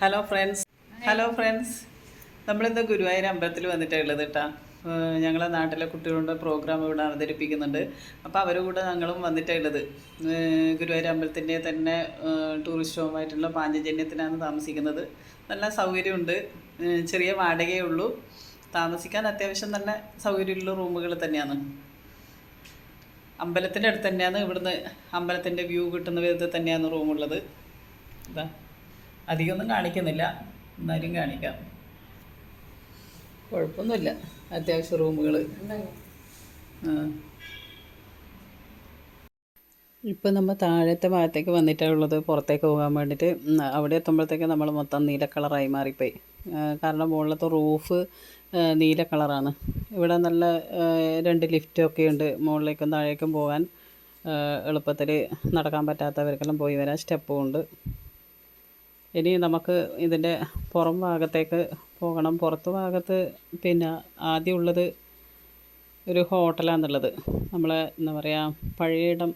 Hello friends hello friends നമ്മളിന്ന് ഗുരുവായൂർ അമ്പലത്തിൽ വന്നിട്ടാണ് കേട്ടോ ഞങ്ങളെ നാട്ടിലെ കുട്ടികളുടെ പ്രോഗ്രാം ഇവിടെ അവതരിപ്പിക്കുന്നുണ്ട്. അപ്പോൾ അവരുടെ കൂടെ ഞങ്ങളും വന്നിട്ടാണ് ഉള്ളത്. ഗുരുവായൂർ അമ്പലത്തിന്റെ തന്നെ ടൂറിസ്റ്റ് ഹോമായിട്ടുള്ള പാഞ്ചജന്യത്തിനാണ് താമസിക്കുന്നത്. നല്ല സൗകര്യമുണ്ട്. ചെറിയ വാടകയേ ഉള്ളൂ. താമസിക്കാൻ അത്യാവശ്യം തന്നെ സൗകര്യമുള്ള റൂമുകൾ തന്നെയാണ്. അമ്പലത്തിന്റെ അടുത്ത് തന്നെയാണ് ഇവിടുന്ന് അമ്പലത്തിന്റെ വ്യൂ കിട്ടുന്ന വിധത്തിൽ തന്നെയാണ് റൂമുള്ളത് ഇതാ. അധികമൊന്നും കാണിക്കുന്നില്ല. എന്നാലും കാണിക്കാം. കുഴപ്പമൊന്നുമില്ല. അത്യാവശ്യം റൂമുകൾ ഇപ്പം നമ്മൾ താഴത്തെ ഭാഗത്തേക്ക് വന്നിട്ടാണ് ഉള്ളത്. പുറത്തേക്ക് പോകാൻ വേണ്ടിയിട്ട്. അവിടെ എത്തുമ്പോഴത്തേക്ക് നമ്മൾ മൊത്തം നീല കളറായി മാറിപ്പോയി. കാരണം മുകളിലത്തെ റൂഫ് നീല കളറാണ്. ഇവിടെ നല്ല രണ്ട് ലിഫ്റ്റൊക്കെ ഉണ്ട്. മുകളിലേക്കും താഴേക്കും പോകാൻ എളുപ്പത്തിൽ നടക്കാൻ പറ്റാത്തവർക്കെല്ലാം പോയി വരാൻ സ്റ്റെപ്പും ഉണ്ട്. ഇനി നമുക്ക് ഇതിന്റെ പുറം ഭാഗത്തേക്ക് പോകണം. പുറത്ത് ഭാഗത്ത് പിന്നെ ആദ്യം ഉള്ളത് ഒരു ഹോട്ടലാണെന്നുള്ളത് നമ്മളെ എന്താ പറയുക പഴയയിടം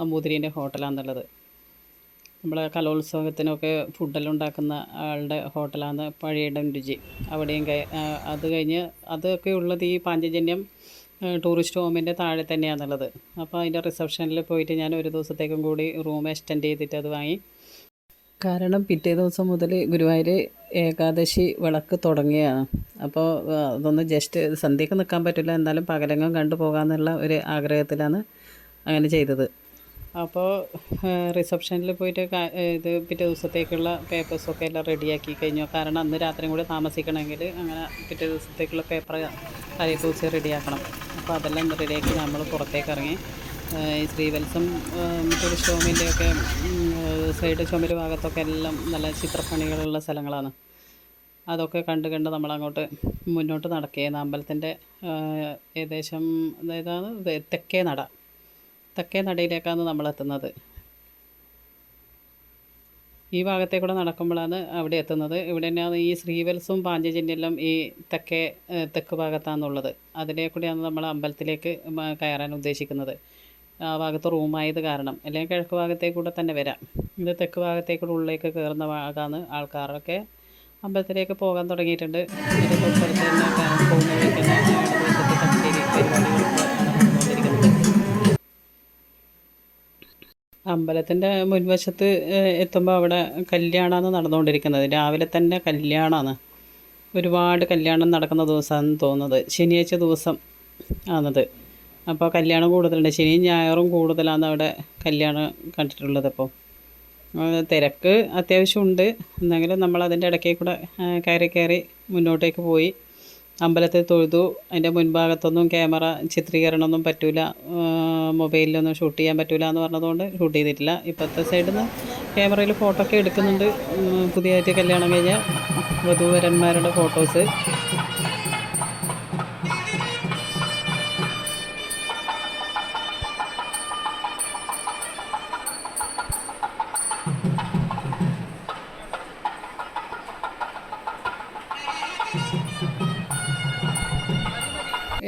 നമ്പൂതിരീന്റെ ഹോട്ടലാണെന്നുള്ളത് നമ്മളെ കലോത്സവത്തിനൊക്കെ ഫുഡെല്ലാം ഉണ്ടാക്കുന്ന ആളുടെ ഹോട്ടലാണ് പഴയയിടം രുചി. അവിടെയും അത് കഴിഞ്ഞ് അതൊക്കെ ഉള്ളത് ഈ പാഞ്ചജന്യം ടൂറിസ്റ്റ് ഹോമിന്റെ താഴെ തന്നെയാണെന്നുള്ളത് അപ്പോൾ അതിന്റെ റിസപ്ഷനിൽ പോയിട്ട് ഞാൻ ഒരു ദിവസത്തേക്കും കൂടി റൂം എക്സ്റ്റെൻഡ് ചെയ്തിട്ട് അത് വാങ്ങി കാരണം പിറ്റേ ദിവസം മുതൽ ഗുരുവായൂർ ഏകാദശി വിളക്ക് തുടങ്ങിയാണ് അപ്പോൾ അതൊന്ന് ജസ്റ്റ് സന്ധ്യക്ക് നിൽക്കാൻ പറ്റില്ല എന്നാലും പകലങ്ങും കണ്ടു പോകാമെന്നുള്ള ഒരു ആഗ്രഹത്തിലാണ് അങ്ങനെ ചെയ്തത്. അപ്പോൾ റിസപ്ഷനിൽ പോയിട്ട് ഇത് പിറ്റേ ദിവസത്തേക്കുള്ള പേപ്പേഴ്സൊക്കെ എല്ലാം റെഡിയാക്കി കഴിഞ്ഞു. കാരണം അന്ന് രാത്രിയും കൂടി താമസിക്കണമെങ്കിൽ അങ്ങനെ പിറ്റേ ദിവസത്തേക്കുള്ള പേപ്പർ തലേ ദിവസം റെഡിയാക്കണം അപ്പോൾ അതെല്ലാം റെഡിയാക്കി നമ്മൾ പുറത്തേക്ക് ഇറങ്ങി. ഈ ശ്രീവത്സം ടൂറിസ്റ്റ് ഹോമിന്റെയൊക്കെ സൈഡ് ചുമര് ഭാഗത്തൊക്കെ എല്ലാം നല്ല ചിത്രപ്പണികളുള്ള സ്ഥലങ്ങളാണ്. അതൊക്കെ കണ്ട് കണ്ട് നമ്മളങ്ങോട്ട് മുന്നോട്ട് നടക്കുകയാണ് അമ്പലത്തിന്റെ ഏകദേശം അതായതാണ് തെക്കേ നട. തെക്കേ നടയിലേക്കാണ് നമ്മൾ എത്തുന്നത് ഈ ഭാഗത്തെ കൂടെ നടക്കുമ്പോഴാണ് അവിടെ എത്തുന്നത്. ഇവിടെ തന്നെയാണ് ഈ ശ്രീവത്സവും പാഞ്ചജന്യെല്ലാം ഈ തെക്കേ തെക്ക് ഭാഗത്താണുള്ളത്. അതിലേക്കൂടെയാണ് നമ്മൾ അമ്പലത്തിലേക്ക് കയറാൻ ഉദ്ദേശിക്കുന്നത്. ആ ഭാഗത്ത് റൂമായത് കാരണം. അല്ലെങ്കിൽ കിഴക്ക് ഭാഗത്തേക്ക് കൂടെ തന്നെ വരാം. ഇത് തെക്ക് ഭാഗത്തേക്കൂടെ ഉള്ളിലേക്ക് കയറുന്ന ഭാഗമാണ് ആൾക്കാരൊക്കെ അമ്പലത്തിലേക്ക് പോകാൻ തുടങ്ങിയിട്ടുണ്ട്. അമ്പലത്തിന്റെ മുൻവശത്ത് എത്തുമ്പോൾ അവിടെ കല്യാണമാണ് നടന്നുകൊണ്ടിരിക്കുന്നത്. രാവിലെ തന്നെ കല്യാണമാണ്. ഒരുപാട് കല്യാണം നടക്കുന്ന ദിവസമാണെന്ന് തോന്നുന്നത്. ശനിയാഴ്ച ദിവസം ആണത്. അപ്പോൾ കല്യാണം കൂടുതലുണ്ട്. ശനിയും ഞായറും കൂടുതലാണ് അവിടെ കല്യാണം കണ്ടിട്ടുള്ളത് അപ്പോൾ. തിരക്ക് അത്യാവശ്യമുണ്ട്. എന്നെങ്കിലും നമ്മൾ അതിന്റെ ഇടയ്ക്ക് കൂടെ കയറി കയറി മുന്നോട്ടേക്ക് പോയി. അമ്പലത്തിൽ തൊഴുതു. അതിന്റെ മുൻഭാഗത്തൊന്നും ക്യാമറ ചിത്രീകരണമൊന്നും പറ്റില്ല മൊബൈലിലൊന്നും ഷൂട്ട് ചെയ്യാൻ പറ്റില്ല എന്ന് പറഞ്ഞതുകൊണ്ട് ഷൂട്ട് ചെയ്തിട്ടില്ല. ഇപ്പോഴത്തെ സൈഡിൽ നിന്ന് ക്യാമറയിൽ ഫോട്ടോ ഒക്കെ എടുക്കുന്നുണ്ട്. പുതിയതായിട്ട് കല്യാണം കഴിഞ്ഞ വധൂവരന്മാരുടെ ഫോട്ടോസ്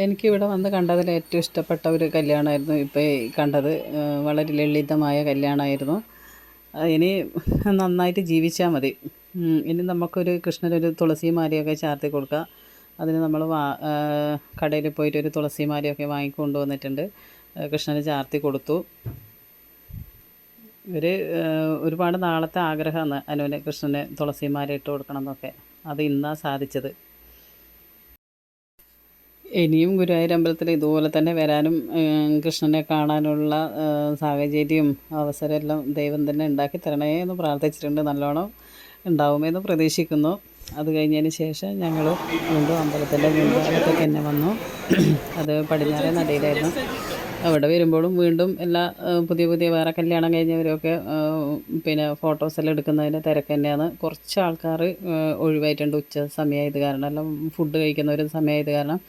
എനിക്കിവിടെ വന്ന് കണ്ടതിൽ ഏറ്റവും ഇഷ്ടപ്പെട്ട ഒരു കല്യാണമായിരുന്നു ഇപ്പോൾ കണ്ടത്. വളരെ ലളിതമായ കല്യാണമായിരുന്നു. ഇനി നന്നായിട്ട് ജീവിച്ചാൽ മതി. ഇനി നമുക്കൊരു കൃഷ്ണനൊരു തുളസി മാലയൊക്കെ ചാർത്തി കൊടുക്കുക അതിന് നമ്മൾ വാ കടയിൽ പോയിട്ട് ഒരു തുളസി മാലയൊക്കെ വാങ്ങിക്കൊണ്ട് വന്നിട്ടുണ്ട്. കൃഷ്ണന് ചാർത്തി കൊടുത്തു. ഒരു ഒരുപാട് നാളത്തെ ആഗ്രഹമാണ് അനുവിന് കൃഷ്ണന് തുളസി മാല ഇട്ട് കൊടുക്കണം എന്നൊക്കെ. അത് ഇന്നാണ് സാധിച്ചത്. ഇനിയും ഗുരുവായൂർ അമ്പലത്തിൽ ഇതുപോലെ തന്നെ വരാനും കൃഷ്ണനെ കാണാനുള്ള സാഹചര്യം അവസരം അവസരമെല്ലാം ദൈവം തന്നെ ഉണ്ടാക്കി തരണേ എന്ന് പ്രാർത്ഥിച്ചിട്ടുണ്ട്. നല്ലോണം ഉണ്ടാവുമെന്ന് പ്രതീക്ഷിക്കുന്നു. അത് കഴിഞ്ഞതിന് ശേഷം ഞങ്ങൾ വീണ്ടും അമ്പലത്തിന്റെ മുൻഭാഗത്തേക്ക് തന്നെ വന്നു. അത് പടിഞ്ഞാറേ നടയിലായിരുന്നു. അവിടെ വരുമ്പോഴും വീണ്ടും എല്ലാ പുതിയ പുതിയ വേറെ കല്യാണം കഴിഞ്ഞവരൊക്കെ പിന്നെ ഫോട്ടോസെല്ലാം എടുക്കുന്നതിന് തിരക്ക് തന്നെയാണ്. കുറച്ച് ആൾക്കാർ ഒഴിവായിട്ടുണ്ട് ഉച്ച സമയമായത് കാരണം എല്ലാം ഫുഡ് കഴിക്കുന്ന ഒരു സമയമായത് കാരണം.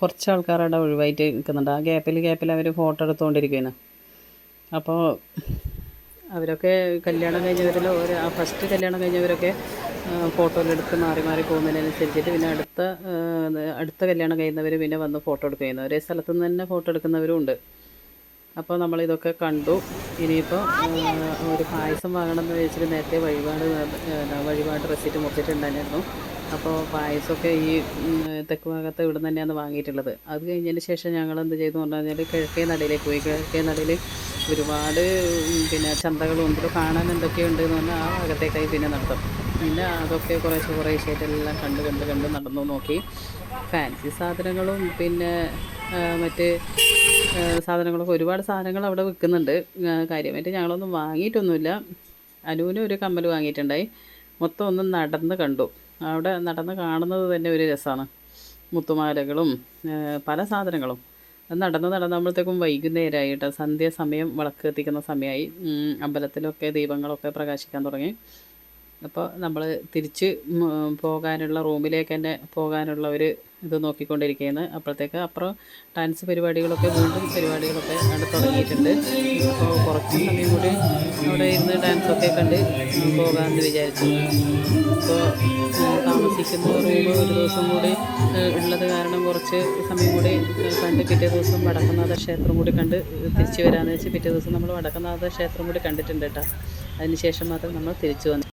കുറച്ച് ആൾക്കാർ അവിടെ ഒഴിവായിട്ട് നിൽക്കുന്നുണ്ട്. ആ ഗ്യാപ്പിൽ ഗ്യാപ്പിൽ അവർ ഫോട്ടോ എടുത്തുകൊണ്ടിരിക്കുകയാണ് അപ്പോൾ അവരൊക്കെ കല്യാണം കഴിഞ്ഞവരിൽ ഒരു ആ ഫസ്റ്റ് കല്യാണം കഴിഞ്ഞവരൊക്കെ ഫോട്ടോയിലെടുത്ത് മാറി മാറി പോകുന്നതിനനുസരിച്ചിട്ട് പിന്നെ അടുത്ത അടുത്ത കല്യാണം കഴിയുന്നവർ പിന്നെ വന്ന് ഫോട്ടോ എടുക്കുകയാണ് ഒരേ സ്ഥലത്തുനിന്ന് തന്നെ ഫോട്ടോ എടുക്കുന്നവരും ഉണ്ട്. അപ്പോൾ നമ്മൾ ഇതൊക്കെ കണ്ടു ഇനിയിപ്പോൾ ഒരു പായസം വാങ്ങണമെന്ന് വെച്ചിട്ട് നേരത്തെ വഴിപാട് വഴിപാട് റെസിറ്റ് മുറിച്ചിട്ടുണ്ടായിരുന്നു. അപ്പോൾ പായസമൊക്കെ ഈ തെക്ക് ഭാഗത്ത് ഇവിടെ തന്നെയാണ് വാങ്ങിയിട്ടുള്ളത്. അത് കഴിഞ്ഞതിന് ശേഷം ഞങ്ങൾ എന്ത് ചെയ്തു എന്ന് പറഞ്ഞാൽ കിഴക്കേ നടയിലേക്ക് പോയി. കിഴക്കേ നടയിൽ ഒരുപാട് പിന്നെ ചന്തകളും ഉണ്ട് കാണാൻ എന്തൊക്കെയുണ്ട് എന്ന് പറഞ്ഞാൽ ആ ഭാഗത്തേക്കായി പിന്നെ നടത്തും. പിന്നെ അതൊക്കെ കുറേശ്ശെ കുറേശ്ശായിട്ടെല്ലാം കണ്ട് കണ്ട് കണ്ട് നടന്നു നോക്കി. ഫാൻസി സാധനങ്ങളും പിന്നെ മറ്റ് സാധനങ്ങളൊക്കെ ഒരുപാട് സാധനങ്ങൾ അവിടെ വിൽക്കുന്നുണ്ട്. കാര്യമായിട്ട് ഞങ്ങളൊന്നും വാങ്ങിയിട്ടൊന്നുമില്ല. അനുവിനും ഒരു കമ്മൽ വാങ്ങിയിട്ടുണ്ടായി. മൊത്തം ഒന്ന് നടന്ന് കണ്ടു. അവിടെ നടന്ന് കാണുന്നത് തന്നെ ഒരു രസമാണ്. മുത്തുമാലകളും പല സാധനങ്ങളും. നടന്ന് നടന്നപ്പോഴത്തേക്കും വൈകുന്നേരമായി കേട്ടോ സന്ധ്യാസമയം വിളക്ക് എത്തിക്കുന്ന സമയമായി. അമ്പലത്തിലൊക്കെ ദീപങ്ങളൊക്കെ പ്രകാശിക്കാൻ തുടങ്ങി. അപ്പോൾ നമ്മൾ തിരിച്ച് പോകാനുള്ള റൂമിലേക്ക് തന്നെ പോകാനുള്ള ഒരു ഇത് നോക്കിക്കൊണ്ടിരിക്കുകയാണ്. അപ്പോഴത്തേക്ക് അപ്പുറം ഡാൻസ് പരിപാടികളൊക്കെ വീണ്ടും പരിപാടികളൊക്കെ അവിടെ തുടങ്ങിയിട്ടുണ്ട്. അപ്പോൾ കുറച്ച് സമയം കൂടി അവിടെ ഇരുന്ന് ഡാൻസൊക്കെ കണ്ട് പോകാമെന്ന് വിചാരിച്ചു. അപ്പോൾ താമസിക്കുന്ന റൂം ഒരു ദിവസം കൂടി ഉള്ളത് കാരണം കുറച്ച് സമയം കൂടി കണ്ട് പിറ്റേ ദിവസം വടക്കനാഥ ക്ഷേത്രം കൂടി കണ്ട് തിരിച്ചു വരാമെന്ന് വെച്ച് പിറ്റേ ദിവസം നമ്മൾ വടക്കനാഥ ക്ഷേത്രം കൂടി കണ്ടിട്ടുണ്ട് കേട്ടോ. അതിന് ശേഷം മാത്രം നമ്മൾ തിരിച്ചു വന്നു.